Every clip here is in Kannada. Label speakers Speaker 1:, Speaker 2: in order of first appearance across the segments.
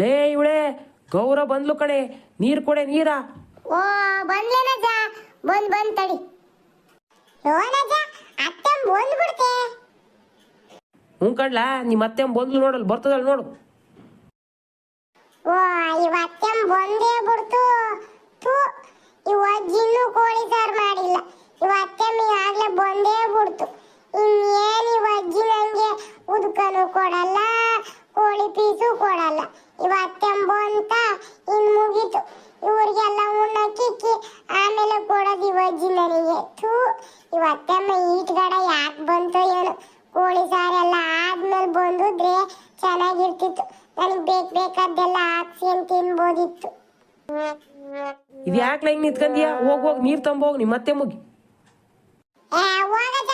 Speaker 1: ಲೇ ಇವಳೆ ಗೌರ ಬಂದ್ಲು ಕಣೆ ನೀರ್ ಕೊಡೆ ನೀರ.
Speaker 2: ಓ ಬಂದ್ಲೇನಜ್ಜ ಬಂದ್ ಬಂದ್ ತಡಿ. ರೋನಜ್ಜ ಅತ್ತೆ ಬಂದ್ಬಿಡ್ತೆ.
Speaker 1: ಹ್ಞೂ ಕಣ್ಲಾ ನಿಮ್ಮ ಅತ್ತೆ ಬಂದ್ಲು ನೋಡಲ್ ಬರ್ತದಲ್ ನೋಡು.
Speaker 2: ಓ ಇವತ್ತೆ ಬಂದೇ ಬಿಡ್ತು. ಥೂ ಇವಜ್ಜಿನ್ನೂ ಕೋಳಿ ಸಾರು ಮಾಡಿಲ್ಲ. ಇವತ್ತೆ ಆಗ್ಲೇ ಬಂದೇ ಬಿಡ್ತು. ಇನ್ನೇನ್ ಇವಜ್ಜಿ ನಂಗೆ ಉದ್ಕನು ಕೊಡಲ್ಲ. ಕೋಳಿ ಪೀಸು ಕೊಡಲ್ಲ. ಇವತ್ತೆಂಬು ಅಂತ ಇನ್ ಮುಗೀತು. ಇವ್ರಿಗೆಲ್ಲ ಉಣ್ಣಕ್ಕಿಕ್ಕಿ ಆಮೇಲೆ ಕೊಡೋದು ಇವಜ್ಜಿ ನನಗೆ ಥೂ ಈಟ್ ಈಟ್ಗಡೆ ಯಾಕೆ ಬಂತು ಏನು. ಕೋಳಿ ಸಾರೆಲ್ಲ ಆದ್ಮೇಲೆ ಬಂದಿದ್ರೆ ಚೆನ್ನಾಗಿರ್ತಿತ್ತು. ನನಗೆ ಬೇಕು ಬೇಕಾದ್ದೆಲ್ಲ ಹಾಕ್ಸಿ ಅಂತ ತಿನ್ಬೋದಿತ್ತು.
Speaker 1: ಇದು ಯಾಕೆ ಲೈನ್ ನಿಂತ್ಕಂದಿಯಾ? ಹೋಗ್ ಹೋಗ್ ನೀರ್ ತಂಬೋಗ್ ನಿಮ್ಮ ಮತ್ತೆ ಮುಗಿ.
Speaker 2: ಹೋಗಜ್ಜ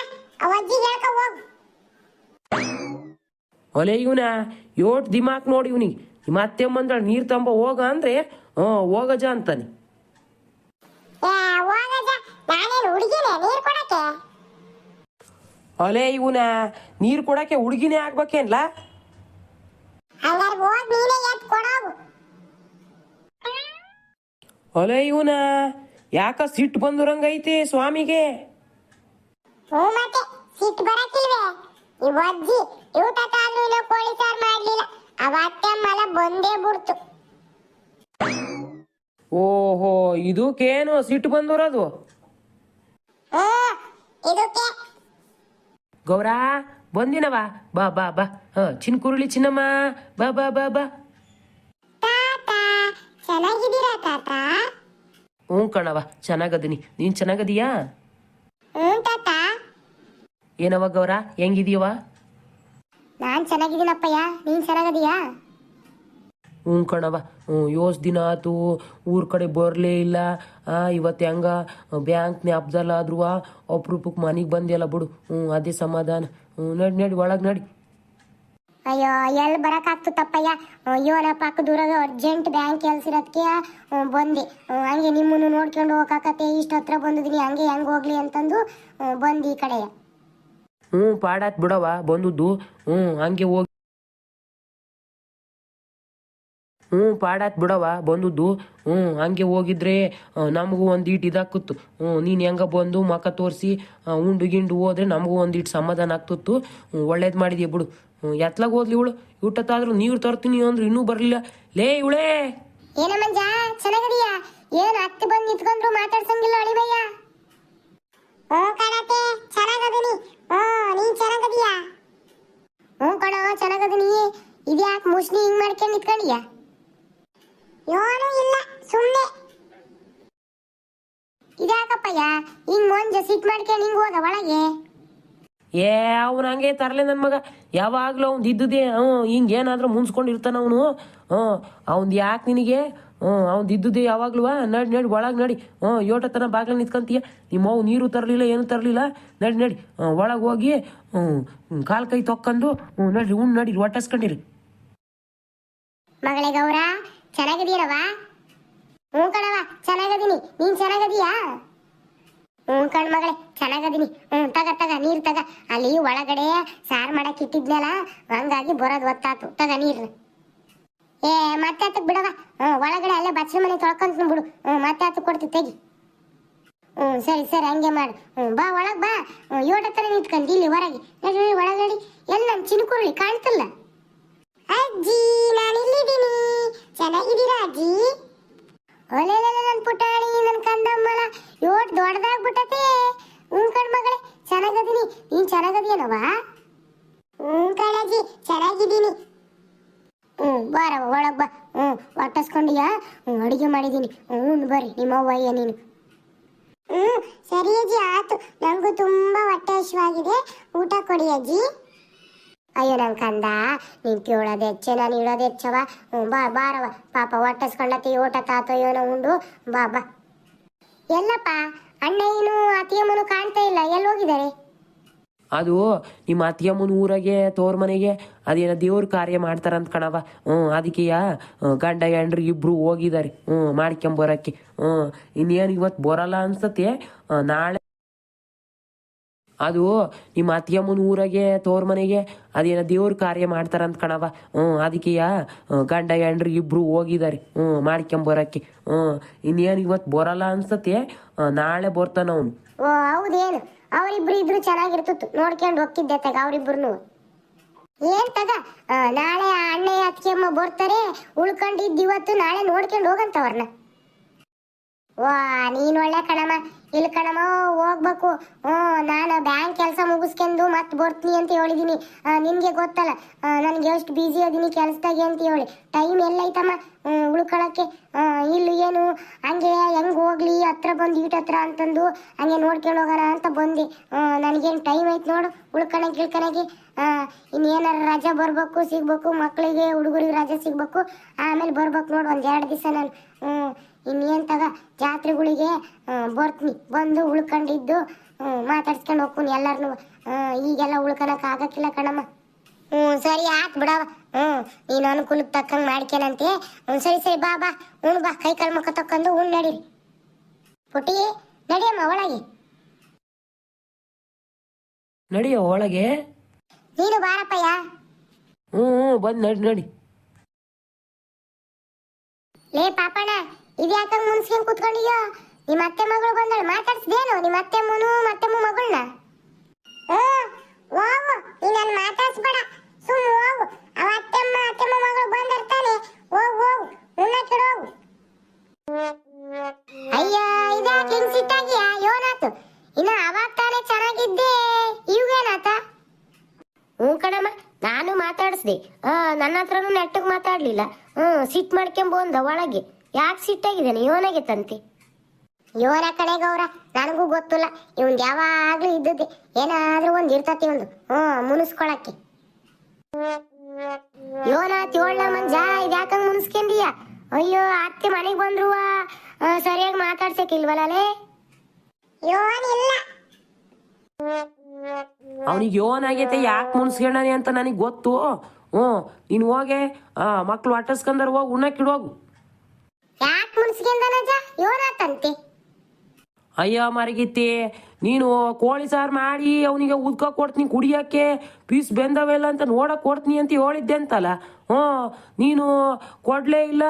Speaker 2: ಅವಜ್ಜಿಗೆ ಹೇಳ್ಕೊ ಹೋಗು.
Speaker 1: ಒಲೆ ಇವನ ಯೋಟ್ ದಿಮಾಕ್ ನೋಡಿ ಇವನಿಗೆ. ಮತ್ತೆ ಅತ್ತೆ ನೀರು ನೀರ್ ತಂಬ ಹೋಗ ಅಂದ್ರೆ ಹ್ಞೂ ಹೋಗಜ ಅಂತಾನೆ. ಒಲೆ ಇವನ ನೀರ್ ಕೊಡಕ್ಕೆ ಹುಡುಗಿನೇ ಆಗ್ಬೇಕೇನ್ಲ? ಒಲೆ ಇವನ ಯಾಕ ಸಿಟ್ಟು ಬಂದುರಂಗೈತೆ ಸ್ವಾಮಿಗೆ?
Speaker 2: ಸಿಟ್ಟು ಬರಕ್ಕಿಲ್ವೇ ಇವಜ್ಜಿ ಇನ್ನೂ ಕೋಳಿ ಸಾರು ಮಾಡ್ಲಿಲ್ಲ. ಅವತ್ತೆ ಮಲ ಬಂದೇ ಬಿಡ್ತು
Speaker 1: ಓಹೋ ಇದಕ್ಕೇನು ಸಿಟ್ಟು ಬಂದಿರೋದು?
Speaker 2: ಹ್ಮ್ ಇದಕ್ಕೆ.
Speaker 1: ಗೌರಾ ಬಂದಿನವ? ಬಾ ಬಾ ಬಾ. ಹ ಚಿನ್ಕುರುಳಿ ಚಿನ್ನಮ್ಮ. ಬಾ ಬಾ ಬಾ ಬಾ.
Speaker 2: ತಾತ ಚೆನ್ನಾಗಿದ್ದೀರಾ ತಾತ?
Speaker 1: ಹ್ಞೂ ಕಣವ ಚೆನ್ನಾಗದೀನಿ. ನೀನ್ ಚೆನ್ನಾಗದೀಯಾ?
Speaker 2: ಹ್ಞೂ ತಾತ.
Speaker 1: ಏನವ ಗೌರ ಹೆಂಗಿದೀಯವ
Speaker 2: ನಾನ್ ಚೆನ್ನಾಗಿದ್ದೀನಪ್ಪಯ್ಯ. ನೀನ್ ಚೆನ್ನಾಗದೀಯಾ?
Speaker 1: ಹ್ಞೂ ಕಣವ ಹ್ಞೂ ಯೋಸ್ ದಿನ ಆತು. ಊರ್ ಕಡೆ ಬರಲೇ ಇಲ್ಲ. ಆ ಇವತ್ತು ಹೆಂಗ ಬ್ಯಾಂಕ್ ನ್ಯಾಪ್ದಲ್ಲ ಆದ್ರೂ. ಅಪ್ರೂಪಕ್ಕೆ ಮನೆಗೆ ಬಂದಿಲ್ಲ ಬಿಡು. ಹ್ಞೂ ಅದೇ ಸಮಾಧಾನ. ಹ್ಞೂ ನಡಿ ನಡಿ ಒಳಗೆ ನಡಿ.
Speaker 2: ಅಯ್ಯೋ ಎಲ್ಲಿ ಬರಕಾಗ್ತತ್ತಪ್ಪಯ್ಯ ನಾ ಪಕ್ಕ ದೂರ ಅರ್ಜೆಂಟ್ ಬ್ಯಾಂಕ್ ಕೆಲ್ಸ ಇರೋದಕ್ಕೆ ಬಂದೆ. ಹಂಗೆ ನಿಮ್ಮನ್ನು ನೋಡ್ಕೊಂಡು ಹೋಗಕತ್ತೆ ಇಷ್ಟು ಹತ್ರ ಬಂದಿದ್ದೀನಿ ಹಂಗೆ ಹೆಂಗ್ ಹೋಗ್ಲಿ ಅಂತಂದು ಬಂದಿ ಬಂದು ಈ ಕಡೆ
Speaker 1: ಹ್ಞೂ, ಪಾಡಾತ್ ಬಿಡವ ಬಂದದ್ದು. ಹ್ಞೂ, ಹಂಗೆ ಹೋಗಿ ಹ್ಞೂ, ಪಾಡಾತ್ ಬಿಡವ ಬಂದದ್ದು. ಹ್ಞೂ, ಹಂಗೆ ಹೋಗಿದ್ರೆ ನಮಗೂ ಒಂದು ಈಟ್ ಇದಾಕತ್ತು. ಹ್ಞೂ, ನೀನು ಹೆಂಗ ಬಂದು ಮಕ ತೋರಿಸಿ ಉಂಡು ಗಿಂಡು ಹೋದ್ರೆ ನಮಗೂ ಒಂದು ಈಟ್ ಸಮಾಧಾನ ಆಗ್ತಿತ್ತು. ಒಳ್ಳೇದು ಮಾಡಿದ್ಯ ಬಿಡು. ಹ್ಞೂ, ಎತ್ಲಾಗ ಹೋದ್ಲಿ ಇವಳು. ಊಟತ್ತಾದ್ರೂ ನೀರು ತರ್ತೀನಿ ಅಂದ್ರೆ ಇನ್ನೂ ಬರಲಿಲ್ಲ. ಲೇ ಇವಳೇ!
Speaker 2: ಏನ ಮಂಜ ಏನು ಹತ್ತು ಬಂದು ನಿಂತ್ಕೊಂಡ್ರು ಮಾತಾಡ್ಸಂಗಿಲ್ಲ ಅಳಿಬಯ್ಯ ಓ ಕಣತೆ ಚೆನ್ನಾಗದೀನಿ. ಹ್ಞೂ ನೀನ್ ಚೆನ್ನಾಗದೀಯ? ಹ್ಞೂ ಕಣೋ ಚೆನ್ನಾಗದೀನಿ ಇದ್ಯಾಕೆ ಮುಸ್ಲಿ ಹಿಂಗ್ ಮಾಡ್ಕೊಂಡು ನಿತ್ಕೊಂಡಿಯಾ? ಏನೂ ಇಲ್ಲ ಸುಮ್ಮನೆ ಇದ್ಯಾಕಪ್ಪಯ್ಯ ಹಿಂಗ್ ಮೊಂಜ ಸಿಟ್ ಮಾಡ್ಕೊಂಡು ಹಿಂಗ್ ಹೋದ ಒಳಗೆ?
Speaker 1: ಏ, ಅವನು ಹಂಗೆ ತರಲೆ ನನ್ನ ಮಗ. ಯಾವಾಗಲೂ ಅವ್ನು ಇದ್ದುದೇ ಹ್ಞೂ ಹಿಂಗೇನಾದರೂ ಮುನ್ಸ್ಕೊಂಡಿರ್ತಾನ ಅವನು. ಹ್ಞೂ ಅವ್ನು ಯಾಕೆ ನಿನಗೆ? ಹ್ಞೂ, ಅವ್ನು ಇದ್ದುದೇ ಯಾವಾಗ್ಲೂ ನಡಿ ನಡಿ, ಒಳಗ್ ನಡಿ. ಹ್ಞೂ, ಯೋಟತನ ಬಾಗ್ಲ ನಿಂತ್ಕೊಂತೀಯ. ನಿಮ್ಮ ಅವು ನೀರು ತರಲಿಲ್ಲ, ಏನು ತರಲಿಲ್ಲ. ನಡಿ ನಡಿ. ಒಳಗ್ ಹೋಗಿ ಹ್ಮ್ ಕಾಲ್ ಕೈ ತೊಕ್ಕೊಂಡು ಹ್ಮ್ ನಡಿ ಉಣ್ಣು ನಡಿ, ಒಟ್ಟಿಸ್ಕೊಂಡಿರಿ.
Speaker 2: ಮಗಳೇ ಗೌರ ಕಣವ ಚೆನ್ನಾಗದೀನಿ. ನೀನ್ ಚೆನ್ನಾಗದೀಯಾ? ಹ್ಞೂ ಕಣ್ ಮಗಳೇ, ಚೆನ್ನಾಗದೀನಿ. ಹ್ಞೂ, ತಗ ತಗ, ನೀರ್ ತಗ. ಅಲ್ಲಿ ಒಳಗಡೆ ಸಾರ್ ಮಾಡಕ್ ಇಟ್ಟಿದ್ನಲ್ಲ, ಹಂಗಾಗಿ ಬರೋದು ಒತ್ತಾತು. ತಗ, ನೀರು. ಏ, ಮತ್ತೆ ಅದಕ್ಕೆ ಬಿಡವ ಒಳಗಡೆ ಅಲ್ಲೇ ಬಚ್ಚಲ ಮನೆ ತೊಳ್ಕೊಂತ ಬಿಡು ಮತ್ತೆ ಅದಕ್ಕೆ ಕೊಡ್ತಿ, ತೆಗಿ. ಹ್ಞೂ, ಸರಿ ಸರಿ, ಹಂಗೆ ಮಾಡು. ಹ್ಞೂ, ಬಾ, ಒಳಗ್ ಬಾ. ಹ್ಞೂ ಏಟ ತರ ನಿಂತ್ಕೊಂಡು, ಇಲ್ಲಿ ಹೊರಗೆ. ಒಳಗಡೆ ಎಲ್ಲ ನನ್ನ ಚಿನ್ಕುರುಳಿ ಕಾಣ್ತಿಲ್ಲ? ಅಜ್ಜಿ, ನಾನು ಇಲ್ಲಿದ್ದೀನಿ. ಚೆನ್ನಾಗಿದ್ದೀರಾ, ಅಜ್ಜಿ? ಒಲೆ ನನ್ನ ಪುಟಾಣಿ ನನ್ನ ಕಂದಮ್ಮಲ. ಯೋಟ್ ದೊಡ್ಡದಾಗ್ಬಿಟ್ಟತೆ ಹ್ಞೂ, ಕಣ್ ಮಗಳೇ, ಚೆನ್ನಾಗದೀನಿ. ನೀನ್ ಚೆನ್ನಾಗದಿಯನವಾ ಹ್ಞೂ ಕಣಜ್ಜಿ ಚೆನ್ನಾಗಿದ್ದೀನಿ. ಹ್ಞೂ ಬಾರವ ಒಳಗ್ ಬಾ. ಹ್ಞೂ ಒಟ್ಟಿಸ್ಕೊಂಡಿಯಾ ಹ್ಞೂ, ಅಡುಗೆ ಮಾಡಿದ್ದೀನಿ. ಹ್ಞೂ ಬರ್ರಿ, ನಿಮ್ಮ ಅವ್ವಯ್ಯ ನೀನು. ಹ್ಞೂ, ಸರಿ ಅಜ್ಜಿ ಆತು ನನಗೂ ತುಂಬಾ ಹೊಟ್ಟೆ ಹಸಿವಾಗಿದೆ. ಊಟ ಕೊಡಿ ಅಜ್ಜಿ. ಅಯ್ಯೋ ನಂಗೆ ಕಂದ, ನೀನ್ ಕೇಳೋದು ಹೆಚ್ಚೆ, ನಾನು ಇಡೋದು ಹೆಚ್ಚವ. ಹ್ಞೂ, ಬಾ ಬಾರವ ಪಾಪ ಹೊಟ್ಟಸ್ಕೊಂಡತಿ ಊಟ ತಾತೋ, ಏನೋ ಉಂಡು. ಬಾ ಬಾ. ಎಲ್ಲಪ್ಪ, ಅಣ್ಣ ಏನು ಅತಿಯಮ್ಮನು ಕಾಣ್ತಾ ಇಲ್ಲ? ಎಲ್ಲಿ ಹೋಗಿದ್ದಾರೆ?
Speaker 1: ಅದು ನಿಮ್ಮ ಅತ್ತಿಯಮ್ಮನ ಊರಾಗೆ, ತೋರ್ ಮನೆಗೆ ಅದೇನ ದೇವ್ರ ಕಾರ್ಯ ಮಾಡ್ತಾರಂತ ಕಣವ ಹ್ಞೂ ಅದಕ್ಕೆಯ ಗಂಡ ಹೆಂಡ್ರಿ ಇಬ್ರು ಹೋಗಿದ್ದಾರೆ ಹ್ಞೂ ಮಾಡ್ಕೊಂಬರಕ್ಕೆ. ಹ್ಞೂ ಇನ್ನೇನು ಇವತ್ತು ಬರಲ್ಲ ಅನ್ಸತ್ತೆ. ನಾಳೆ ಅದು ನಿಮ್ಮ ಅತ್ತಿಯಮ್ಮನ ಊರಾಗೆ, ತೋರ್ ಮನೆಗೆ ಅದೇನ ದೇವ್ರ ಕಾರ್ಯ ಮಾಡ್ತಾರಂತ ಕಣವ ಹ್ಞೂ ಅದಕ್ಕೆಯ ಗಂಡ ಹೆಂಡ್ರಿ ಇಬ್ರು ಹೋಗಿದ್ದಾರೆ ಹ್ಞೂ ಮಾಡ್ಕೊಂಬರಕ್ಕೆ. ಹ್ಞೂ ಇನ್ನೇನು ಇವತ್ತು ಬರಲ್ಲ ಅನ್ಸತ್ತೆ. ನಾಳೆ ಬರ್ತಾನ ಅವನು.
Speaker 2: ಅವರಿಬ್ರು ಇದ್ರು ಚೆನ್ನಾಗಿರ್ತಿತ್ತು. ನೋಡ್ಕೊಂಡು ಹೋಗ್ತಿದ್ದೆ ತಗ ಅವರಿಬ್ರು ಏನ್ ತಗ? ಆ, ನಾಳೆ ಅಣ್ಣ ಅತ್ತಿಗೆಮ್ಮ ಬರ್ತಾರೆ ಉಳ್ಕೊಂಡಿದ್ದು ಇವತ್ತು ನಾಳೆ ನೋಡ್ಕೊಂಡು ಹೋಗಂತವ್ರನ್ನ. ವಾ ನೀನ್ ಒಳ್ಳೆ ಕಣಮ್ಮ. ಇಲ್ಲಿ ಕಣಮ್ಮ ಹೋಗ್ಬೇಕು. ಹ್ಮ್ ನಾನು ಬ್ಯಾಂಕ್ ಕೆಲಸ ಮುಗಿಸ್ಕೊಂಡು ಮತ್ತೆ ಬರ್ತೀನಿ ಅಂತ ಹೇಳಿದೀನಿ. ನಿನಗೆ ಗೊತ್ತಲ್ಲ ನನಗೆ ಎಷ್ಟು ಬ್ಯುಸಿ ಅದೀನಿ ಕೆಲ್ಸದಾಗೆ ಅಂತ ಹೇಳಿ. ಟೈಮ್ ಎಲ್ಲೈತಮ್ಮ ಉಳ್ಕೊಳಕ್ಕೆ. ಆ, ಇಲ್ಲಿ ಏನು ಹಂಗೆ ಹೆಂಗ್ ಹತ್ರ ಬಂದು ಈಟ್ ಹತ್ರ ಅಂತಂದು ಹಂಗೆ ನೋಡ್ಕೊಂಡು ಹೋಗೋಣ ಅಂತ ಬಂದೆ. ನನಗೇನು ಟೈಮ್ ಐತೆ ನೋಡು ಉಳ್ಕೊಳಕ್ಕೆ ಗಿಳ್ಕೊಳಕ್ಕೆ ಇನ್ನೇನಾರ ರಜಾ ಬರ್ಬೇಕು ಸಿಗ್ಬೇಕು ಮಕ್ಕಳಿಗೆ ಹುಡುಗರಿಗೆ ರಜೆ ಸಿಗ್ಬೇಕು ಆಮೇಲೆ ಬರ್ಬೇಕು ನೋಡು ಒಂದು ಎರಡು ದಿವಸ ನಾನು. ಇನ್ನೇನು ತಗ ಜಾತ್ರೆಗಳಿಗೆ ಬರ್ತೀನಿ. ಬಂದು ಉಳ್ಕೊಂಡಿದ್ದು ಮಾತಾಡ್ಸ್ಕೊಂಡು ಹೋಗ್ತೀನಿ ಎಲ್ಲಾರ್ನು. ಆ, ಈಗೆಲ್ಲ ಉಳ್ಕೊಳಕ್ಕೆ ಆಗಕ್ಕಿಲ್ಲ ಕಣಮ್ಮ. ಹ್ಞೂ ಸರಿ ಆಯ್ತು ಬಿಡವ. ಹ್ಞೂ ನೀನು ಅನುಕೂಲಕ್ಕೆ ತಕ್ಕಂಗೆ ಮಾಡ್ಕೇನಂತೆ ಹ್ಞೂ ಸರಿ ಸರಿ ಬಾ ಬಾ. ಉಣ್ ಬಾ ಕೈ ಕಾಲು ಮುಖ ತಕ್ಕಂದು ಹ್ಞೂ ನಡೀರಿ. ಪುಟಿ ನಡಿಯಮ್ಮ ಒಳಗೆ.
Speaker 1: ನಡಿಯೋ ಒಳಗೆ?
Speaker 2: ನೀನು ಬಾರಪ್ಪಯ್ಯ.
Speaker 1: ಹ್ಞೂ ಹ್ಞೂ ಬಂದು ನಡಿ ನಡಿ.
Speaker 2: ಲೇ ಪಾಪಣ್ಣ ಇದ್ಯಾಕಂಗ್ ಮುನ್ಸ್ಕೊಂಡ್ ಕೂತ್ಕೊಂಡಿದ್ಯೋ? ನಿಮ್ಮ ಅತ್ತೆ ಮಗಳು ಬಂದಳು ಮಾತಾಡ್ಸ್ದೇನು ನಿಮ್ಮ ಅತ್ತೆ ಮುನು ಮತ್ತೆಮ್ಮ ಮಗಳನ್ನ? ಹೋಗು ನಾನು ಮಾತಾಡ್ಸ್ಬೇಡ. ಸುಮ್ ಹೋಗು. ಅವ ಅತ್ತೆಮ್ಮ ಅತ್ತೆಮ್ಮ ಮಗಳು ಬಂದಿರ್ತಾನೆ. ಹೋಗು ಹೋಗು. ಉಣ್ಣಕ್ಕಿಡು ಹೋಗು ಅಯ್ಯ ಇದ್ಯಾಕೆ ಹಿಂಗ್ ಸಿಟ್ಟಾಗಿಯಾ ಯೋನಾತು ಇನ್ನ ಅವಾಗ ತಾನೇ ಚೆನ್ನಾಗಿದ್ದೆ. ಇವಾಗೇನಾತ? ಹ್ಞೂ ಕಣಮ್ಮ, ನಾನು ಮಾತಾಡಿಸ್ದೆ. ನನ್ನ ಹತ್ರನೂ ನೆಟ್ಟಗೆ ಮಾತಾಡ್ಲಿಲ್ಲ. ಹ್ಞೂ ಸಿಟ್ ಮಾಡ್ಕೊಂಡ್ ಬಂದ ಒಳಗೆ. ಯಾಕೆ ಸಿಟ್ಟಾಗಿದ್ದಾನೆ ಇವನಾಗೈತಂತೆ ಇವನ ಕಡೆ ಗೌರ, ನನಗೂ ಗೊತ್ತಿಲ್ಲ. ಇವನ್ ಯಾವಾಗ್ಲೂ ಇದ್ದದ್ದೆ. ಏನಾದ್ರೂ ಒಂದ್ ಇರ್ತತಿ ಒಂದು. ಹ್ಞೂ ಮುನಿಸ್ಕೊಳಕ್ಕೆ. ಯೋನ ತಿಳ್ಳ ಮಂಜ, ಇದ್ಯಾಕಂಗ್ ಮುನ್ಸ್ಕೊಂಡೀಯ? ಅಯ್ಯೋ, ಅತ್ತೆ ಮನೆಗೆ ಬಂದ್ರು ಸರಿಯಾಗಿ ಮಾತಾಡ್ಸಕ್ಕಿಲ್ವಲ್ಲೇ ಯೋನ್ ಇಲ್ಲ.
Speaker 1: ಅವನಿಗೆ ಯೋನಾಗೈತೆ ಯಾಕೆ ಮುನ್ಸ್ಕೊಂಡಾನೆ ಅಂತ ನನಗೆ ಗೊತ್ತು. ಹ್ಞೂ ನೀನು ಹೋಗೆ ಆ ಮಕ್ಳು ಅಟ್ಟಸ್ಕಂದಾರ ಹೋಗಿ ಉಣ್ಣಕ್ಕಿಡೋಗು
Speaker 2: ಯಾಕೆ ಮುನ್ಸ್ಕೊಂಡೆ ಯೋನ್ ಅಂತಂತೆ
Speaker 1: ಅಯ್ಯೋ ಮರಗಿತ್ತಿ. ನೀನು ಕೋಳಿ ಸಾರು ಮಾಡಿ ಅವನಿಗೆ ಉದ್ಕ ಕೊಡ್ತೀನಿ ಕುಡಿಯೋಕ್ಕೆ, ಪೀಸ್ ಬೆಂದವೆಲ್ಲ ಅಂತ ನೋಡ ಕೊಡ್ತೀನಿ ಅಂತ ಹೇಳಿದ್ದೆ ಅಂತಲ್ಲ. ಹ್ಞೂ, ನೀನು ಕೊಡ್ಲೇ ಇಲ್ಲ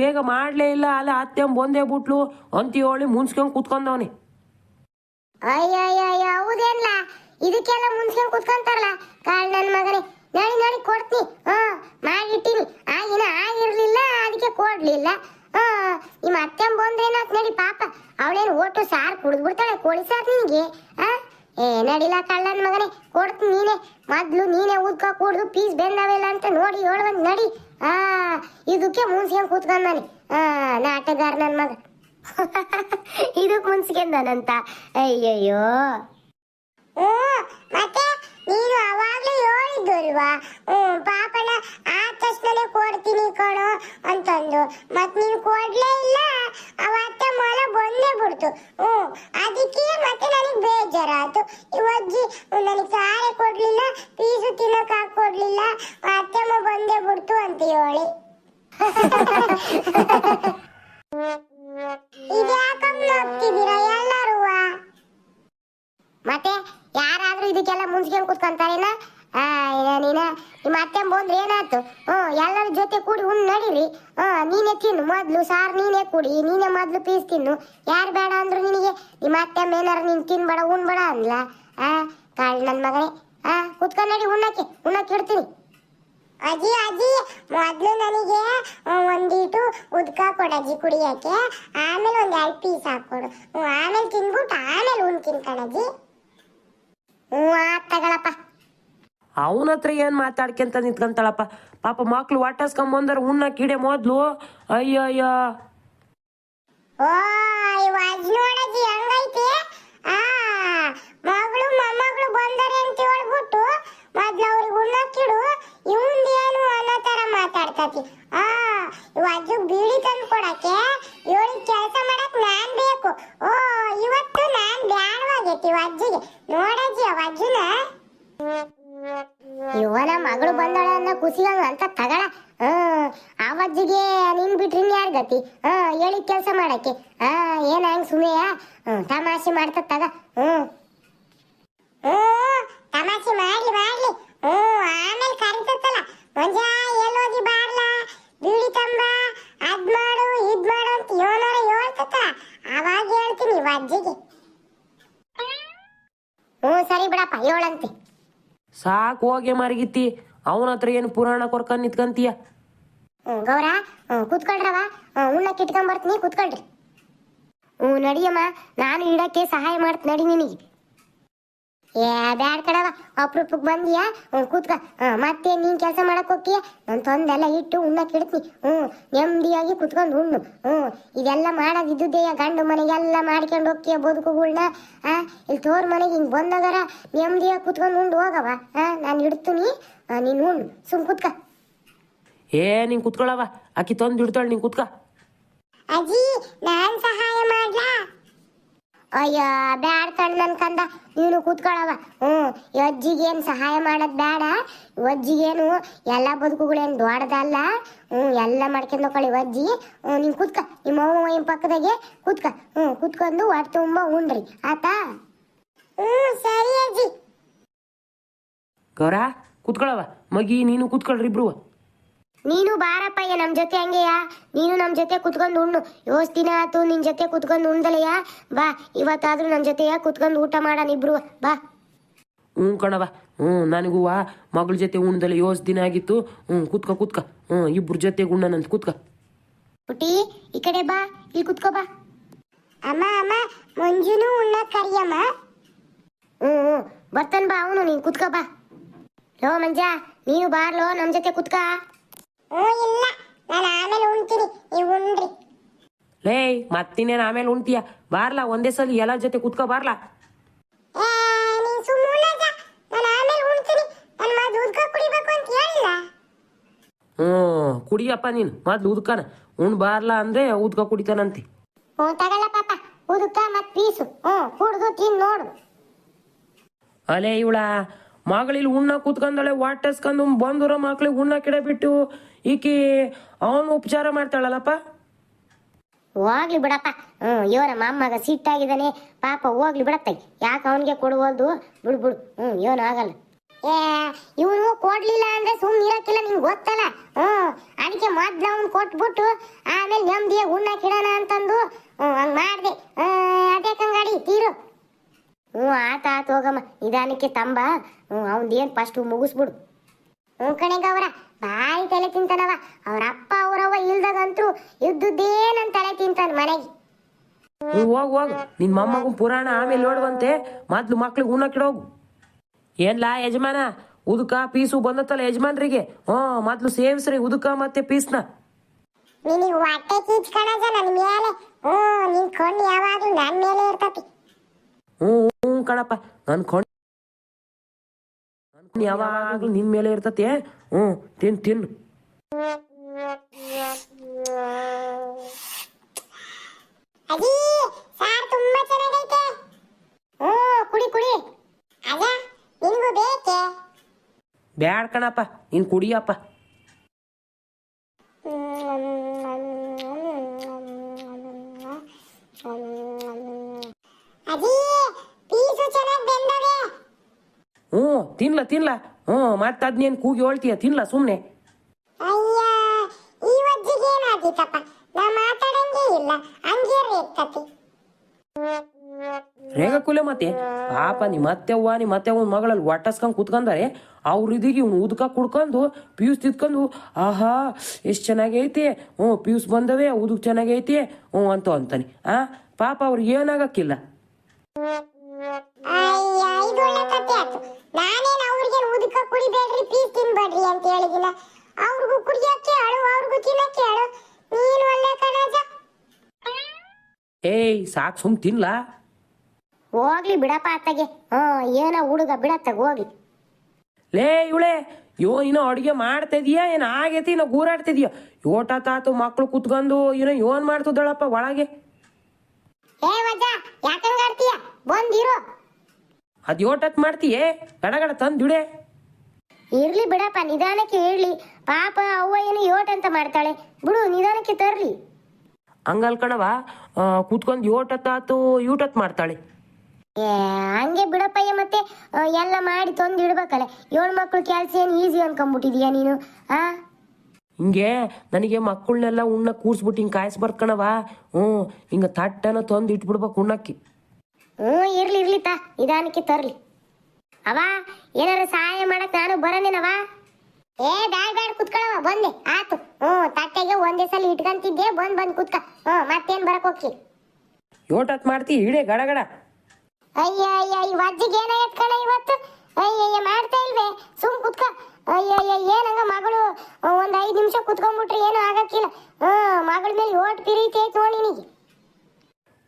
Speaker 1: ಬೇಗ ಮಾಡಲೇ ಇಲ್ಲ, ಅಲ್ಲ ಅತ್ತೆ ಬಂದೇ ಬಿಟ್ಲು ಅಂತ ಹೇಳಿ ಮುನ್ಸ್ಕೊಂಡು ಕುತ್ಕೊಂಡವನಿ.
Speaker 2: ಇದಕ್ಕೆಲ್ಲ ಮುನ್ಸ್ಕೊಂಡು ಕುತ್ಕೊಂತಾರಲ್ಲ? ಕಾಳ್ ನನ್ನ ಮಗನೇ, ನೋಡಿ ನೋಡಿ, ಕೊಡ್ತೀನಿ. ಹಾ ಮಾಡಿಟ್ಟಿನಿ. ಆಗಿನ ಆಗಿರಲಿಲ್ಲ, ಅದಕ್ಕೆ ಕೊಡ್ಲಿಲ್ಲ. ನಿಮ್ಮ ಅತ್ತೆ ಅಂತ ನಡಿ, ಪಾಪ. ಅವಳೇನು ಓಟು ಸಾರ್ ಕುಡಿದ್ ಬಿಡ್ತಾಳೆ ಕೋಳಿ ಸಾರು ನಿನಗೆ, ಆ? ಏ ನಡಿಲ್ಲ ಕಳ್ಳನ್ ಮಗನೇ, ಕೊಡ್ತೀನಿ ನೀನೆ. ಮೊದ್ಲು ನೀನೇ ಉದ್ಕ ಕುಡ್ದು ಪೀಸ್ ಬೆಂದವೆಲ್ಲ ಅಂತ ನೋಡಿ ಹೇಳುವಂತ ನಡಿ. ಆ, ಇದಕ್ಕೆ ಮುನ್ಸ್ಕೊಂಡ್ ಕೂತ್ಕೊಂಡಾನೆ ಆ, ನಾಟಗಾರ ನನ್ ಮಗ. ಇದಕ್ ಮುನ್ಸ್ಕೊಂಡನಂತ ಅಯ್ಯಯ್ಯೋ. ಮತ್ತೆ ನೀನು ಅವಾಗ್ಲೇ ಹೇಳಿದ್ದಲ್ವಾ ಹ್ಮ್, ಪಾಪನ ಆ ತಕ್ಷಣನೇ ಕೊಡ್ತೀನಿ ಕೊಡು ಅಂತಂದು. ಮತ್ ನೀನು ಕೊಡ್ಲೇ ಇಲ್ಲ. ಅವತ್ತ ಮೊಲ ಬಂದೇ ಬಿಡ್ತು. ಹ್ಮ್ ಅದಕ್ಕೆ ಮತ್ತೆ ನನಗೆ ಬೇಜಾರಾಯ್ತು. ಇವಜ್ಜಿ ನನಗೆ ಸಾರೆ ಕೊಡ್ಲಿಲ್ಲ, ಪೀಸು ತಿನ್ನಕ್ ಕೊಡ್ಲಿಲ್ಲ. ಅತ್ತೆಮ್ಮ ಬಂದೇ ಬಿಡ್ತು ಅಂತ ಹೇಳಿ. ಇದ್ಯಾಕಮ್ಮ ಎಲ್ಲರೂ? ಮತ್ತೆ ಯಾರಾದ್ರೂ ಇದಕ್ಕೆಲ್ಲ ಮುನ್ಸ್ಕೊಂಡ್ ಕೂತ್ಕೊಂತಾರೇನ? ಆ, ನೀನ ನಿಮ್ಮ ಅತ್ತೆ ಬಂದ್ರೆ ಏನಾಯ್ತು? ಹ್ಮ್ ಎಲ್ಲರ ಜೊತೆ ಕೂಡಿ ಉಣ್ ನಡೀರಿ ಹಾ ನೀನೆ ತಿನ್ನು ಮೊದ್ಲು ಸಾರ್ ನೀನೇ ಕುಡಿ ನೀನೆ ಮೊದ್ಲು ಪೀಸ್ ತಿನ್ನು. ಯಾರು ಬೇಡ ಅಂದ್ರು ನಿನಗೆ? ನಿಮ್ಮ ಅತ್ತೆ ಏನಾರ ನೀನ್ ತಿನ್ಬೇಡ ಉಣ್ಬೇಡ ಅನ್ಲ ಆ ಕಾಳ್ ನನ್ ಮಗನೇ. ಆ ಕುತ್ಕೊಂಡ್ ನಡಿ ಉಣ್ಣಕ್ಕೆ ಉಣ್ಣಕ್ಕೆ ಇಡ್ತೀನಿ. ಅಜ್ಜಿ ಅಜ್ಜಿ ಮೊದ್ಲು ನನಗೆ ಒಂದೀಟು ಉದ್ಕ ಕೊಡಜ್ಜಿ ಕುಡಿಯಕ್ಕೆ. ಆಮೇಲೆ ಒಂದ್ ಎರಡು ಪೀಸ್ ಹ್ಮ್, ಆಮೇಲೆ ತಿನ್ಬಿಟ್ಟು ಆಮೇಲೆ ಉಣ್ತೀನಿ ಕಣಜ್ಜಿ. ಹ್ಞೂ ಆ ತಗೊಳಪ್ಪ.
Speaker 1: ಅವನ ಹತ್ರ ಏನು ಮಾತಾಡ್ಕೊಂತ ನಿಂತ್ಕೊಂತಾಳಪ್ಪ. ಪಾಪ ಮಕ್ಳು ಒಟ್ಟಸ್ಕೊಂಬಂದಾರ ಉಣ್ಣ ಕಿಡೆ ಮೊದ್ಲು. ಅಯ್ಯೋ ಅಯ್ಯೋ
Speaker 2: ಬೀಡಿ ತಂದು ಕೆಲಸ ಮಾಡಕ್ ನಾನ್ ಬೇಕು. ಓ, ಇವತ್ತು ನಾನ್ ಬ್ಯಾಡವಾಗೈತಿ ಅಜ್ಜಿಗೆ. ನೋಡಜ್ಜಿ ಅವ ಅಜ್ಜಿನ. ಇವನ ಮಗಳು ಬಂದಳ ಅನ್ನೋ ಕುಸಿಗಂಗ ಅಂತ ತಗಳ. ಹ್ಮ್ ಅವಜ್ಜಿಗೆ ನಿನ್ ಬಿಟ್ರಿ ಯಾರ್ ಗತಿ? ಹೇಳಿ ಕೆಲಸ ಮಾಡಕ್ಕೆ. ಏನ ಹೆಂಗ್ ಸುಮ್ನೆಯ ತಮಾಷೆ ಮಾಡ್ತ ತಗ. ಹ್ಮ್ ಹ್ಮ್ ತಮಾಷೆ ಮಾಡ್ಲಿ ಮಾಡ್ಲಿ ಹ್ಮ್ ಆಮೇಲೆ ಕರಿತತ್ತಲ್ಲ ಮಂಜ ಎಲ್ಲೋದಿ ಬಾರ್ಲ ಬೀಡಿ ತಂಬ ಅದ್ ಮಾಡು ಇದ್ ಮಾಡು ಅಂತ ಯೋನಾರ ಹೇಳ್ತತ್ತ ಅವಾಗ ಹೇಳ್ತೀನಿ ಇವ ಅಜ್ಜಿಗೆ ಹ್ಞೂ ಸರಿ ಬಿಡಪ್ಪ ಹೇಳಂತೆ
Speaker 1: ಸಾಕು ಹೋಗಿ ಮಾರಿಗಿತ್ತಿ. ಅವನ ಹತ್ರ ಏನು ಪುರಾಣ ಕೊರ್ಕೊಂಡ್ ನಿತ್ಕಂತೀಯ?
Speaker 2: ಗೌರ ಹ್ಞೂ ಕೂತ್ಕೊಳ್ರವ. ಕಿಟ್ಕೊಂಡ್ ಬರ್ತೀನಿ ಇಟ್ಕೊಂಬರ್ತೀನಿ ಕೂತ್ಕೊಳ್ರಿ. ಹ್ಞೂ ನಡಿಯಮ್ಮ, ನಾನು ಇಡಕ್ಕೆ ಸಹಾಯ ಮಾಡ್ತೀನಿ ನಡಿ ನಿನಗೆ. ಏ ಬ್ಯಾಡ್ ಕಡವ. ಅಪ್ರೂಪಕ್ಕೆ ಬಂದಿಯಾ? ಹ್ಞೂ ಕೂತ್ಕ. ಮತ್ತೆ ನೀನು ಕೆಲಸ ಮಾಡಕ್ಕೆ ಹೋಗ್ತೀಯ? ನಾನು ತಂದೆಲ್ಲ ಇಟ್ಟು ಉಣ್ಣಕ್ಕೆ ಇಡ್ತೀನಿ. ಹ್ಞೂ ನೆಮ್ಮದಿಯಾಗಿ ಕುತ್ಕೊಂಡು ಉಣ್ಣು. ಹ್ಞೂ ಇದೆಲ್ಲ ಮಾಡೋದಿದ್ದುದೇ ಗಂಡು ಮನೆಗೆಲ್ಲ ಮಾಡ್ಕೊಂಡು ಹೋಗ್ತೀಯ ಬದುಕುಗಳ್ನ? ಆ ಇಲ್ಲಿ ತೋರ್ ಮನೆಗೆ ಹಿಂಗೆ ಬಂದಾಗರ ನೆಮ್ಮದಿಯಾಗಿ ಕುತ್ಕೊಂಡು ಉಂಡು ಹೋಗವ ಹಾಂ ನಾನು ಇಡ್ತೀನಿ. ನೀನು ಉಣ್ಣು. ಸುಮ್ ಕುತ್ಕ.
Speaker 1: ಏ ನೀನ್ ಕುತ್ಕೊಳವ ಆಕಿ ತಂದು ಇಡ್ತಾಳೆ ನೀನ್ ಕುತ್ಕ.
Speaker 2: ಅಜ್ಜಿ ನಾನು ಸಹಾಯ ಮಾಡ್ಲಾ? ಅಯ್ಯ, ಬ್ಯಾಡ ಕಣ್ ನನ್ ಕಂದ. ನೀನು ಕೂತ್ಕೊಳವ ಹ್ಮ್ ಅಜ್ಜಿಗೇನು ಸಹಾಯ ಮಾಡೋದ್ ಬೇಡ ಅಜ್ಜಿಗೇನು ಎಲ್ಲ ಬದುಕುಗಳೇನು ದೊಡ್ಡದಲ್ಲ. ಹ್ಮ್, ಎಲ್ಲ ಮಾಡ್ಕೊಂಡ್ ಹೋಗ್ಕೊಳ್ಳಿ ಅಜ್ಜಿ. ಹ್ಮ್, ನೀನ್ ಕೂತ್ಕ. ನಿಮ್ಮ ಅವ್ವ ನಿಮ್ಮ ಪಕ್ಕದಾಗೆ ಕೂತ್ಕ. ಹ್ಮ್, ಕೂತ್ಕೊಂಡು ಹೊಟ್ಟೆ ತುಂಬ ಉಂಡ್ರಿ. ಆತಾ ಹ್ಮ್, ಸರಿ ಅಜ್ಜಿ.
Speaker 1: ಗೌರ ಕುತ್ಕೊಳವ ಮಗಿ, ನೀನು ಕುತ್ಕೊಳ್ರಿ ಇಬ್ರು.
Speaker 2: ನೀನು ಬಾರಪ್ಪಯ್ಯ ನಮ್ ಜೊತೆ ಹಂಗೆಯಾ? ನೀನು ನಮ್ ಜೊತೆ ಕುತ್ಕೊಂಡು ಉಣ್ಣು. ಯೋಸ್ ದಿನ ಆತು ನಿನ್ ಜೊತೆ ಕುತ್ಕೊಂಡು ಉಣ್ದಲಯ್ಯ. ಬಾ ಇವತ್ತಾದ್ರೂ ನನ್ ಜೊತೆಯ ಕುತ್ಕೊಂಡು ಊಟ ಮಾಡೋಣ ಇಬ್ರು ಬಾ.
Speaker 1: ಹ್ಞೂ ಕಣವ ಹ್ಮ್ ನನಗೂ ವಾ ಮಗಳ ಜೊತೆ ಉಣ್ದಲ್ಲ ಯೋಸ್ ದಿನ ಆಗಿತ್ತು. ಹ್ಞೂ ಕುತ್ಕ ಕುತ್ಕ. ಹ್ಞೂ ಇಬ್ರ ಜೊತೆ ಉಣ್ಣನಂತ ಕುತ್ಕ.
Speaker 2: ಪುಟಿ ಈ ಕಡೆ ಬಾ. ಇಲ್ಲಿ ಕುತ್ಕೋ ಬಾ. ಅಮ್ಮ ಅಮ್ಮ ಮಂಜುನು ಉಣ್ಣ ಕರಿಯಮ್ಮ. ಹ್ಮ್ ಹ್ಞೂ ಬರ್ತಾನ ಬಾ ಅವನು. ನೀನು ಕುತ್ಕೋ ಬಾ. ಲೋ ಮಂಜ ನೀನು ಬಾರ್ಲೋ ನಮ್ ಜೊತೆ ಕುತ್ಕ. ಹ್ಞೂ ಇಲ್ಲ. ನಾನು ಆಮೇಲೆ ಉಣ್ತೀನಿ. ನೀವು ಉಣ್ರಿ.
Speaker 1: ಲೇ ಮತ್ತಿನ್ನೇನು ಆಮೇಲೆ ಉಣ್ತೀಯ? ಬಾರ್ಲಾ ಒಂದೇ ಸಲ ಎಲ್ಲರ ಜೊತೆ ಕುತ್ಕೋ ಬಾರ್ಲಾ.
Speaker 2: ನೀನ್ ಸುಮ್ಮನೆ ನಾನು ಆಮೇಲೆ ಉಣ್ತೀನಿ. ನನ್ನ ಉದ್ಕ ಕುಡಿಬೇಕು ಅಂತ ಹೇಳಿಲ್ಲ
Speaker 1: ಹ್ಞೂ ಕುಡಿಯಪ್ಪ ನೀನು. ಮೊದ್ಲು ಉದ್ಕನ. ಉಣ್ ಬಾರ್ಲಾ ಅಂದ್ರೆ ಉದ್ಕ ಕುಡಿತಾನಂತೆ.
Speaker 2: ಹ್ಞೂ ತಗೊಳ್ಳ ಪಾಪ. ಉದುಕ ಮತ್ ಪೀಸು. ಹ್ಞೂ ಕುಡ್ದು ನೋಡು.
Speaker 1: ಅಲೇ ಇವಳ. ಮಗಳಿಲ್ಲಿ ಉಣ್ಣ ಕೂತ್ಕೊಂಡಳೆ ವಾಟಸ್ಕೊಂಡು ಬಂದೂರ ಮಕ್ಳಿಗೆ ಉಣ್ಣ ಕಿಡ ಬಿಟ್ಟು ಈಕಿ ಅವನು ಉಪಚಾರ ಮಾಡ್ತಾಳಲ್ಲಪ್ಪ?
Speaker 2: ಹೋಗ್ಲಿ ಬಿಡಪ್ಪ. ಹ್ಞೂ ಇವರ ಮಾಮಗ ಸಿಟ್ಟಾಗಿದ್ದಾನೆ. ಪಾಪ ಹೋಗ್ಲಿ ಬಿಡತ್ತ. ಯಾಕೆ ಅವನಿಗೆ ಕೊಡುವಲ್ದು? ಬಿಡು ಬಿಡು. ಹ್ಞೂ ಇವನು ಆಗಲ್ಲ. ಏ ಇವನು ಕೊಡ್ಲಿಲ್ಲ ಅಂದ್ರೆ ಸುಮ್ಮನೆ ಇರಕ್ಕಿಲ್ಲ ನಿಂಗೆ ಗೊತ್ತಲ್ಲ? ಹ್ಞೂ ಅದಕ್ಕೆ ಮೊದ್ಲು ಅವ್ನು ಕೊಟ್ಬಿಟ್ಟು ಆಮೇಲೆ ನೆಮ್ಮದಿಯಾಗಿ ಉಣ್ಣಾಕಿಡೋಣ ಅಂತಂದು ಹ್ಞೂ ಹಂಗೆ ಮಾಡಿದೆ. ಅದೇ ಕಂಗಾಡಿ ತೀರು. ಹ್ಞೂ ಆತ ಆತ ಹೋಗಮ್ಮ. ನಿಧಾನಕ್ಕೆ ತಂಬ. ಹ್ಞೂ ಅವ್ನ್ದೇನು ಫಸ್ಟು ಮುಗಿಸ್ಬಿಡು. ಹ್ಞೂ ಕಣೆ ಗೌರ ಬಾಯಿ ತಲೆ ತಿಂತಾನವ. ಅವ್ರ ಅಪ್ಪ ಅವ್ರವ್ವ ಇಲ್ದಾಗಂತೂ ಇದ್ದುದೇ ನನ್ ತಲೆ ತಿಂತಾನ ಮನೆಗೆ.
Speaker 1: ಹ್ಞೂ ಹೋಗ್ ಹೋಗು. ನಿನ್ ಮೊಮ್ಮಗನ್ ಪುರಾಣ ಆಮೇಲೆ ನೋಡುವಂತೆ ಮೊದ್ಲು ಮಕ್ಳಿಗೆ ಉಣ್ಣ ಹೋಗು ಏನ್ಲಾ ಯಜಮಾನ? ಉದುಕ ಪೀಸು ಬಂದತ್ತಲ್ಲ ಯಜಮಾನ್ರಿಗೆ? ಹ್ಞೂ ಮೊದ್ಲು ಸೇವಿಸ್ರಿ ಉದುಕ ಮತ್ತೆ ಪೀಸ್ನ.
Speaker 2: ನಿನಗೆ ಹೊಟ್ಟೆ ಕಿಚ್ಕಣಜ ನನ್ನ ಮೇಲೆ. ಹ್ಞೂ ನಿನ್ ಕಣ್ಣು ಯಾವಾಗಲೂ ನನ್ನ ಮೇಲೆ ಇರ್ತತಿ.
Speaker 1: ಹ್ಞೂ ಕಣಪ್ಪ. ನನ್ನ ಕೊಂಡು ನನ್ನ ಯಾವಾಗಲೂ ನಿನ್ನ ಮೇಲೆ ಇರ್ತತಿ ಹ್ಞೂ ತಿನ್ ತಿನ್.
Speaker 2: ಅಜ್ಜಿ ಸಾರ್ ತುಂಬಾ ಚೆನ್ನಾಗೈತೆ. ಹ್ಞೂ ಕುಡಿ ಕುಡಿ. ನಿನಗೂ ಬೇಕೆ?
Speaker 1: ಬ್ಯಾಡ್ ಕಣಪ್ಪ ನೀನು ಕುಡಿಯಪ್ಪ
Speaker 2: ಅಜ್ಜಿ ಪೀಸು ಚೆನ್ನಾಗಿ ಬೆಂದವೆ
Speaker 1: ಹ್ಞೂ ತಿನ್ಲ ತಿನ್ಲ. ಹ್ಞೂ ಮತ್ತೆ ಅದ್ನೇನು ಕೂಗಿ ಹೇಳ್ತೀಯ? ತಿನ್ಲ ಸುಮ್ಮನೆ
Speaker 2: ಅಯ್ಯ ಈ ಪಾಪ ಏನಾಗಿತ್ತಪ್ಪ ನಾ ಮಾತಾಡಂಗೆ ಇಲ್ಲ. ಹಂಗೆ ರೇಗ್ತತಿ.
Speaker 1: ಮತ್ತೆ? ಪಾಪ ನಿಮ್ಮ ಅತ್ತೆವ್ವ ನಿಮ್ಮ ಅತ್ತೆವ್ವ ಮಗಳಲ್ಲಿ ಒಟ್ಟಸ್ಕೊಂಡ್ ಕುತ್ಕೊಂಡಾರೆ ಅವ್ರ ಇದಿಗೆ ಇವ್ನು ಉದ್ಕ ಕುಡ್ಕೊಂಡು ಪಿಯೂಸ್ ತಿದ್ಕೊಂಡು ಆಹಾ ಎಷ್ಟು ಚೆನ್ನಾಗೈತಿ. ಹ್ಞೂ ಪಿಯೂಸ್ ಬಂದವೆ ಚೆನ್ನಾಗಿ ಚೆನ್ನಾಗೈತಿ. ಹ್ಞೂ ಅಂತ ಅಂತಾನೆ. ಆ ಪಾಪ ಅವ್ರಿಗೆ ಏನಾಗಕ್ಕಿಲ್ಲ.
Speaker 2: ನಾನೇನು ಅವ್ರಿಗೆ ಉದಕ ಕುಡಿಬೇಡ್ರಿ ಪೀಸ್ ತಿನ್ಬೇಡ್ರಿ ಅಂತ ಹೇಳಿದಿನ ಅವ್ರಿಗೂ ಕುಡಿಯಕ್ಕೆ ಹೇಳು ಅವ್ರಿಗೂ ತಿನ್ನಕ್ಕೆ ಹೇಳು ನೀನು ಒಳ್ಳೆ ಕಣಜ.
Speaker 1: ಏಯ್ ಸಾಕು ಸುಮ್ ತಿನ್ಲ.
Speaker 2: ಹೋಗ್ಲಿ ಬಿಡಪ್ಪ ಅತ್ತಗೆ. ಹಾ ಏನೋ ಹುಡುಗ ಬಿಡತ್ತಾಗ ಹೋಗ್ಲಿ.
Speaker 1: ಲೇ ಇವಳೆ ಯೋ ಏನೋ ಅಡುಗೆ ಮಾಡ್ತಾ ಇದೀಯಾ ಏನು ಆಗೈತಿ ಏನೋ ಗೂರಾಡ್ತಿದೀಯ? ಯೋಟ ತಾತು ಮಕ್ಳು ಕುತ್ಕೊಂಡು ಏನೋ ಯೋನ್ ಮಾಡ್ತಿದ್ದಾಳಪ್ಪ ಒಳಗೆ?
Speaker 2: ಏ ವಜ್ಜ ಯಾಕಂಗಾಡ್ತೀಯ ಬಂದಿರು
Speaker 1: ಅದ್ ಯೋಟತ್ ಮಾಡ್ತೀಯೇ? ಗಡಗಡ ತಂದಿಡೆ
Speaker 2: ಇರ್ಲಿ ಬಿಡಪ್ಪ ನಿಧಾನಕ್ಕೆ ಹೇಳಿ ಪಾಪ ಅವ್ವ ಏನು ಯೋಟ್ ಅಂತ ಮಾಡ್ತಾಳೆ. ಬಿಡು ನಿಧಾನಕ್ಕೆ ತರ್ಲಿ.
Speaker 1: ಹಂಗಲ್ ಕಣವ ಕೂತ್ಕೊಂಡು ಯೋಟತ್ತಾತು ಯೂಟತ್ ಮಾಡ್ತಾಳೆ.
Speaker 2: ಏ ಹಂಗೆ ಬಿಡಪ್ಪಯ್ಯ ಮತ್ತೆ ಆ, ಎಲ್ಲ ಮಾಡಿ ತಂದು ಇಡ್ಬೇಕಲ್ಲ. ಏಳು ಮಕ್ಳು ಕೆಲ್ಸ ಏನು ಈಸಿ ಅನ್ಕೊಂಬಿಟ್ಟಿದೀಯ ನೀನು ಆ?
Speaker 1: ಹಿಂಗೆ ನನಗೆ ಮಕ್ಕಳನ್ನೆಲ್ಲ ಉಣ್ಣ ಕೂರ್ಸ್ಬಿಟ್ಟು ಹಿಂಗೆ ಕಾಯಿಸ್ಬಾರ್ದು ಕಣವ ಹ್ಞೂ ಹಿಂಗೆ ತಟ್ಟನ ತಂದು ಇಟ್ಬಿಡ್ಬೇಕು ಉಣ್ಣಕ್ಕಿ.
Speaker 2: ಹ್ಞೂ ಇರ್ಲಿ ಇರ್ಲಿ ತಾ ನಿಧಾನಕ್ಕೆ ತರ್ಲಿ. ಅವ ಏನಾರ ಸಹಾಯ ಮಾಡಕ್ ನಾನು ಬರನೇನವ ಏ ಬ್ಯಾಡ ಬ್ಯಾಡ ಕುತ್ಕೊಳವ ಬಂದೆ ಆತು. ಹ್ಞೂ ತಟ್ಟೆಗೆ ಒಂದೇ ಸಲ ಇಟ್ಕಂತಿದ್ದೆ ಬಂದ್ ಬಂದ್ ಕುತ್ಕ. ಹ್ಞೂ ಮತ್ತೇನ್ ಬರಕ್ ಹೋಗಿ
Speaker 1: ಯೋಟತ್ ಮಾಡ್ತಿ ಇಡೇ ಗಡಗಡ. ಗಡ
Speaker 2: ಅಯ್ಯ ಅಯ್ಯ ಈ ವಜ್ಜಿಗೆ ಏನೋ ಕಣ ಇವತ್ತು? ಅಯ್ಯ ಅಯ್ಯ ಮಾಡ್ತಾ ಇಲ್ವೇ? ಸುಮ್ ಕುತ್ಕ. ಅಯ್ಯ ಅಯ್ಯ ಏನಂಗ ಮಗಳು ಒಂದ್ ಐದ್ ನಿಮಿಷ ಕುತ್ಕೊಂಡ್ಬಿಟ್ರಿ ಏನು ಆಗಕ್ಕಿಲ್ಲ. ಹ್ಞೂ ಮಗಳ ಮೇಲೆ ಓಟ್ ಪಿರೀತಿ ಐತ್ ನೋಡಿ ನಿನಗೆ.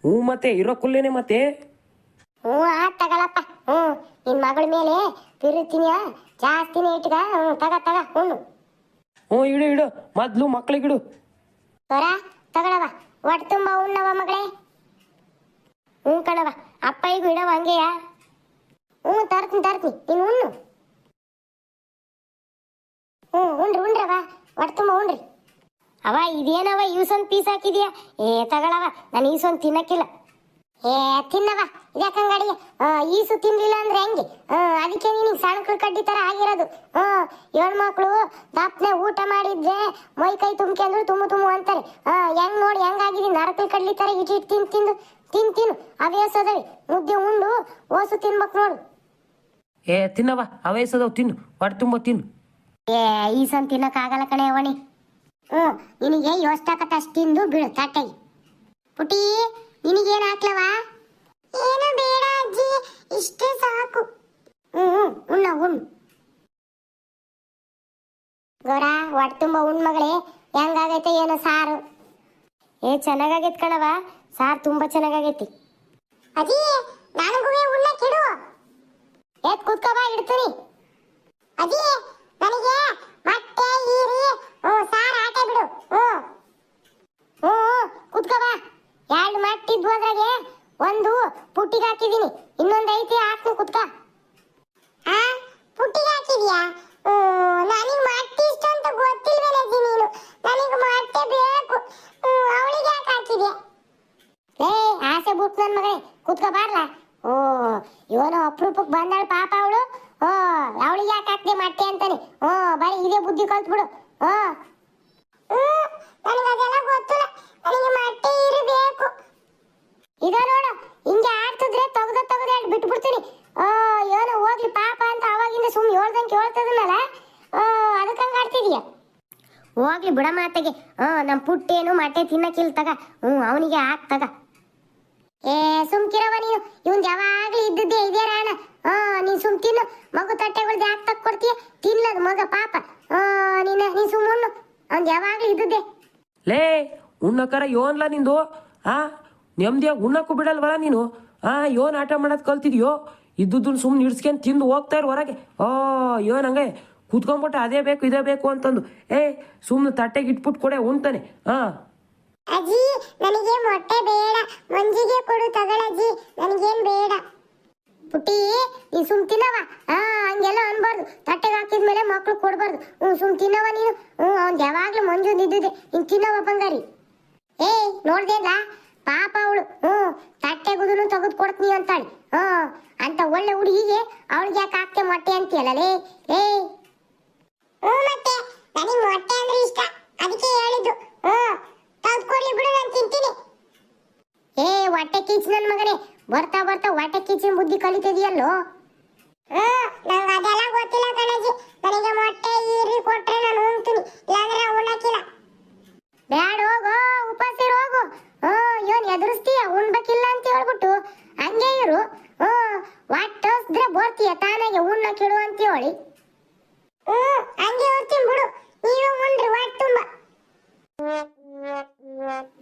Speaker 1: ಹ್ಞೂ ಮತ್ತೆ ಇರೋ ಕುಲ್ಲೇನೆ ಮತ್ತೆ?
Speaker 2: ಹ್ಞೂ ಆ ತಗಳಪ್ಪ ಹ್ಞೂ ನಿನ್ ಮಗಳ ಮೇಲೆ ಪಿರುತ್ತೀನಿಯ ಜಾಸ್ತಿನೇ ಇಟ್ಗ ಹ್ಞೂ ತಗ ತಗ ಹುಣ್ಣು
Speaker 1: ಹ್ಞೂ ಇಡು ಇಡು. ಮೊದ್ಲು ಮಕ್ಳಿಗಿಡು
Speaker 2: ಸ್ವರ ತಗಳವ ಒಟ್ಟು ತುಂಬ ಉಣ್ಣವ ಮಗಳೇ. ಹ್ಞೂ ಕಣವ ಅಪ್ಪ ಈಗ ಇಡವ ಹಂಗೆಯ ಹ್ಞೂ ತರ್ತೀನಿ ತರ್ತೀನಿ. ನೀನು ಉಣ್ಣು. ಹ್ಞೂ ಉಂಡ್ರಿ ಉಂಡ್ರವ ಒಟ್ ತುಂಬ ಉಂಡ್ರಿ. ಅವ ಇದೇನವ ಈಸೊಂದು ಪೀಸ್ ಹಾಕಿದ್ಯಾ? ಏ ತಗಳವ ನಾನು ಈಸೊಂದು ತಿನ್ನಕ್ಕಿಲ್ಲ. ಏ ತಿನ್ನವ ಯಾಕಂಗಡಿ ಆ ಈಸು ತಿನ್ಲಿಲ್ಲ ಅಂದ್ರೆ ಹೆಂಗೆ? ಅದಕ್ಕೆ ನೀನು ಸಣ್ಣ ಕಡ್ಡಿ ತರ ಆಗಿರೋದು. ಹ್ಮ್ ಹೆಣ್ಮಕ್ಳು ದಪ್ಪನೆ ಊಟ ಮಾಡಿದ್ರೆ ಮೈ ಕೈ ತುಂಬ್ಕೊಂಡ್ರು ತುಂಬು ತುಂಬು ಅಂತಾರೆ. ಹೆಂಗ್ ನೋಡಿ ಹೆಂಗಾಗಿದೆ ನರಕಲ್ ಕಡ್ಲಿ ತರ ಇಟ್ಟು ಇಟ್ಟು ತಿನ್ ತಿಂದು ತಿನ್ ತಿನ್ನು. ಅವೇಸದವಿ ಮುದ್ದೆ ಉಂಡು ಓಸು ತಿನ್ಬೇಕು ನೋಡು.
Speaker 1: ಏ ತಿನ್ನವ ಅವಯಸದವ್ ತಿನ್ನು. ಹೊಟ್ಟೆ ತುಂಬ ತಿನ್ನು.
Speaker 2: ಏ ಈಸನ್ ತಿನ್ನಕ್ಕಾಗಲ್ಲ ಕಣೆ ಅವಣಿ ಹ್ಞೂ ನಿನಗೆ ಯೋಷ್ಟಾಕತ್ತ ಅಷ್ಟು ತಿಂದು ಬಿಡು ತಟ್ಟೆಗೆ. ಪುಟಿ ನಿನಗೇನು ಹಾಕ್ಲವಾ? ಏನು ಬೇಡ ಅಜ್ಜಿ ಇಷ್ಟೇ ಸಾಕು. ಹ್ಞೂ ಉಣ್ಣ ಉಣ್ ಗೌರ ಹೊಟ್ಟೆ ತುಂಬ ಉಣ್ ಮಗಳೇ. ಹೆಂಗಾಗೈತೆ ಏನೋ ಸಾರು? ಏ ಚೆನ್ನಾಗೈತೆ ಕಣವ ಸಾರು ತುಂಬ ಚೆನ್ನಾಗಾಗೈತಿ. ಅಜ್ಜಿ ನನಗೂ ಉಣ್ಣಕ್ಕೆ ಇಡು. ಎತ್ ಕೂತ್ಕೋ ಬಾ ಇಡ್ತೀನಿ. ಅಜ್ಜಿ ನನಗೆ ಮೊಟ್ಟೆ ಈರಿ ಹ್ಞೂ ಸಾರು ಆಟೆ ಬಿಡು. ಹ್ಞೂ ಹ್ಞೂ ಕುತ್ಕೋ ಬಾ. ಎರಡು ಮಟ್ಟಿದ್ವು ಅದ್ರಾಗೆ. ಒಂದು ಪುಟ್ಟಿಗೆ ಹಾಕಿದೀನಿ ಇನ್ನೊಂದು ಐತಿ, ಹಾಕ್ತೀನಿ ಕುತ್ಕ. ಆ, ಪುಟ್ಟಿಗೆ ಹಾಕಿದ್ಯಾ? ನನಗೆ ಮೊಟ್ಟೆ ಇಷ್ಟ ಅಂತ ಗೊತ್ತಿಲ್ವೇನಜ್ಜಿ ನೀನು. ನನಗೆ ಮೊಟ್ಟೆ ಬೇಕು. ಅವಳಿಗೆ ಯಾಕೆ ಹಾಕಿದ್ಯಾ? ಏ, ಆಸೆ ಬಿಟ್ಟು ನನ್ನ ಮಗಳೇ ಕುತ್ಕ, ಬಾರ್ಲ. ಓ, ಇವನು ಅಪರೂಪಕ್ಕೆ ಬಂದಾಳ ಪಾಪ ಅವಳು. ಓ, ಅವಳಿಗೆ ಯಾಕೆ ಹಾಕ್ದೆ ಮೊಟ್ಟೆ ಅಂತಾನೆ. ಓ, ಬರೀ ಇದೇ ಬುದ್ಧಿ ಕಲ್ತ್ಬಿಡು. ಓ. ನನಗೆ ಅದೆಲ್ಲ ಗೊತ್ತಿಲ್ಲ. ನನಗೆ ಮೊಟ್ಟೆ ಇರಬೇಕು. ಈಗ ನೋಡು, ಹಿಂಗೆ ಆಡ್ತಿದ್ರೆ ತೆಗ್ದ ತೆಗ್ದ ಹೇಳಿ ಬಿಟ್ಬಿಡ್ತೀನಿ. ಏನೋ ಹೋಗ್ಲಿ ಪಾಪ ಅಂತ ಅವಾಗಿಂದ ಸುಮ್ಮನೆ ಹೇಳ್ದಂಗೆ ಕೇಳ್ತದನಲ್ಲ ಓ, ಅದಕ್ಕೆ ಹಂಗೆ ಆಡ್ತಿದೀಯ? ಹೋಗ್ಲಿ ಬಿಡ ಮಾತೆಗೆ. ಹ್ಞೂ ನಮ್ಮ ಪುಟ್ಟೇನು ಮೊಟ್ಟೆ ತಿನ್ನಕ್ಕಿಲ್ಲ ತಗ. ಹ್ಞೂ, ಅವನಿಗೆ ಹಾಕ್ ತಗ. ಏ ಸುಮ್ಕಿರವ ನೀನು. ಇವನ್ ಯಾವಾಗ್ಲೂ ಇದ್ದದ್ದೇ ಇದೇ ರಾಣ? ಹಾ ನೀನ್ ಸುಮ್ ತಿನ್ನು. ಮಗು ತಟ್ಟೆಗಳ್ದು ಯಾಕೆ ತಕ್ ಕೊಡ್ತೀಯ? ತಿನ್ನದು ಮಗ ಪಾಪ. ಹಾ ನೀನ್ ನೀನ್ ಸುಮ್ ಉಣ್ಣು. ಅವ್ನ್ ಯಾವಾಗ್ಲೂ ಇದ್ದದ್ದೇ.
Speaker 1: ಲೇ ಉಣ್ಣಕರ ಯೋನ್ಲ ನಿಂದು? ಆ? ನೆಮ್ಮದಿಯಾಗಿ ಉಣ್ಣಕ್ಕೂ ಬಿಡಲ್ವಲ್ಲ ನೀನು? ಆ, ಯೋನ್ ಆಟ ಮಾಡೋದು ಕಲ್ತಿದ್ಯೋ? ಇದ್ದುದನ್ನ ಸುಮ್ಮನೆ ಇಡ್ಸ್ಕೊಂಡ್ ತಿಂದು ಹೋಗ್ತಾ ಇರು ಹೊರಗೆ. ಓ, ಯೋನ್ ಹಂಗೆ ಕೂತ್ಕೊಂಡ್ಬಿಟ್ಟು ಅದೇ ಬೇಕು, ಇದೇ ಬೇಕು ಅಂತಂದು. ಏ ಸುಮ್ಮನೆ ತಟ್ಟೆಗೆ ಇಟ್ಬಿಟ್ಟು ಕೊಡೆ ಉಣ್ತಾನೆ ಹಾಂ
Speaker 2: ಅಜ್ಜಿ, ನನಗೆ ಮೊಟ್ಟೆ ಬೇಡ. ಮಂಜಿಗೆ ಕೊಡು ತಗಳಜ್ಜಿ. ನನಗೇನು ಬೇಡ. ಪುಟ್ಟಿ ನೀ ಸುಮ್ ತಿನ್ನವ ಹಾ ಹಂಗೆಲ್ಲ ಅನ್ಬಾರ್ದು. ತಟ್ಟೆಗೆ ಹಾಕಿದ್ಮೇಲೆ ಮಕ್ಕಳು ಕೊಡಬಾರ್ದು. ಹ್ಞೂ ಸುಮ್ ತಿನ್ನವ ನೀನು? ಹ್ಞೂ ಅವ್ನು ಯಾವಾಗ್ಲೂ ಮಂಜು ನಿದ್ದಿದೆ ನೀನು ತಿನ್ನವ ಬಂಗಾರಿ. ಏ ನೋಡ್ದೇಲ್ಲ ಪಾಪ ಅವಳು. ಹ್ಞೂ ತಟ್ಟೆಗುದನು ತೆಗೆದು ಕೊಡ್ತೀನಿ ಅಂತಾಳೆ. ಹ್ಞೂ ಅಂತ ಒಳ್ಳೆ ಹುಡುಗಿಗೆ ಅವಳಿಗೆ ಯಾಕೆ ಹಾಕ್ತೆ ಮೊಟ್ಟೆ ಅಂತೀಯಲ್ಲ? ಲೇ ಏ ಹ್ಞೂ ಮತ್ತೆ. ನನಗೆ ಮೊಟ್ಟೆ ಅಂದ್ರೆ ಇಷ್ಟ. ಅದಕ್ಕೆ ಹೇಳಿದ್ದು. ಹ್ಞೂ ತೆಗೆದುಕೊಡ್ಲಿ ಬಿಡು ನಾನು ತಿಂತೀನಿ. ಏ ಹೊಟ್ಟೆ ಕೀಚ್ ನನ್ನ ಮಗನೇ. ಬರ್ತಾ ಬರ್ತಾ ಹೊಟ್ಟೆ ಕೀಚಿನ ಬುದ್ಧಿ ಕಲಿತಿದೆಯಲ್ಲೋ? ನಂಗೆ ಅದೆಲ್ಲ ಗೊತ್ತಿಲ್ಲ ಕಣಜಿ. ನನಗೆ ಮೊಟ್ಟೆ ಈರಿ ಕೊಟ್ರೆ ನಾನು ಉಣ್ತೀನಿ. ಇಲ್ಲಾಂದ್ರೆ ಉಣ್ಣಕ್ಕಿಲ್ಲ. ಬ್ಯಾಡ ಹೋಗೋ, ಉಪವಾಸ ಇರು, ಹೋಗು. ಹ್ಞೂ ಇವನ್ ಎದುರಿಸ್ತೀಯ, ಉಣ್ಬೇಕಿಲ್ಲ ಅಂತ ಹೇಳ್ಬಿಟ್ಟು ಹಂಗೆ ಇರು. ಹ್ಞೂ ಹೊಟ್ಟೋಸ್ದ್ರೆ ಬರ್ತೀಯ, ತಾನಾಗೆ ಉಣ್ಣಕ್ಕಿಡು ಅಂತ ಹೇಳಿ. ಹ್ಞೂ, ಹಂಗೆ ಹೋಗ್ತೀನಿ ಬಿಡು. ಉಂಡ್ರಿ, ವಾಟ್ ತುಂಬ.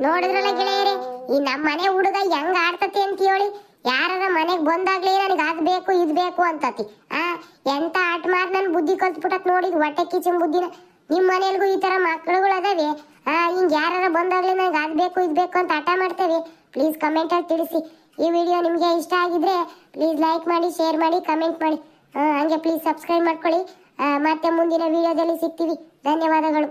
Speaker 2: ನೋಡಿದ್ರಲ್ಲ ಗೆಳೆಯರೆ, ಈ ನಮ್ಮ ಮನೆ ಹುಡುಗ ಹೆಂಗ್ ಆಡ್ತತಿ ಅಂತ ಹೇಳಿ. ಯಾರ ಮನೆಗ್ ಬಂದಾಗ್ಲೇ ನನಗೆ ಅದ್ ಬೇಕು, ಇದ್ ಬೇಕು ಅಂತತಿ. ಆ, ಎಂತ ಆಟ ಮಾಡಿ ನನ್ ಬುದ್ಧಿ ಕಲ್ತ್ಬಿಟ್ಟತ್ ನೋಡಿದ್ ಹೊಟ್ಟೆ ಕಿಚನ್ ಬುದ್ಧಿನ. ನಿಮ್ ಮನೆಯಲ್ಗೂ ಈ ತರ ಮಕ್ಕಳುಗಳು ಅದಾವೆ? ಹಿಂಗ್ ಯಾರ ಬಂದಾಗ್ಲೇ ನನಗೆ ಅದ್ ಬೇಕು, ಇದ್ ಬೇಕು ಅಂತ ಆಟ ಮಾಡ್ತೇವೆ. ಪ್ಲೀಸ್ ಕಮೆಂಟ್ ಅಲ್ಲಿ ತಿಳಿಸಿ. ಈ ವಿಡಿಯೋ ನಿಮ್ಗೆ ಇಷ್ಟ ಆಗಿದ್ರೆ ಪ್ಲೀಸ್ ಲೈಕ್ ಮಾಡಿ ಶೇರ್ ಮಾಡಿ ಕಮೆಂಟ್ ಮಾಡಿ. ಹಂಗೆ ಪ್ಲೀಸ್ ಸಬ್ಸ್ಕ್ರೈಬ್ ಮಾಡ್ಕೊಳ್ಳಿ. ಮತ್ತೆ ಮುಂದಿನ ವಿಡಿಯೋದಲ್ಲಿ ಸಿಗ್ತೀವಿ. ಧನ್ಯವಾದಗಳು.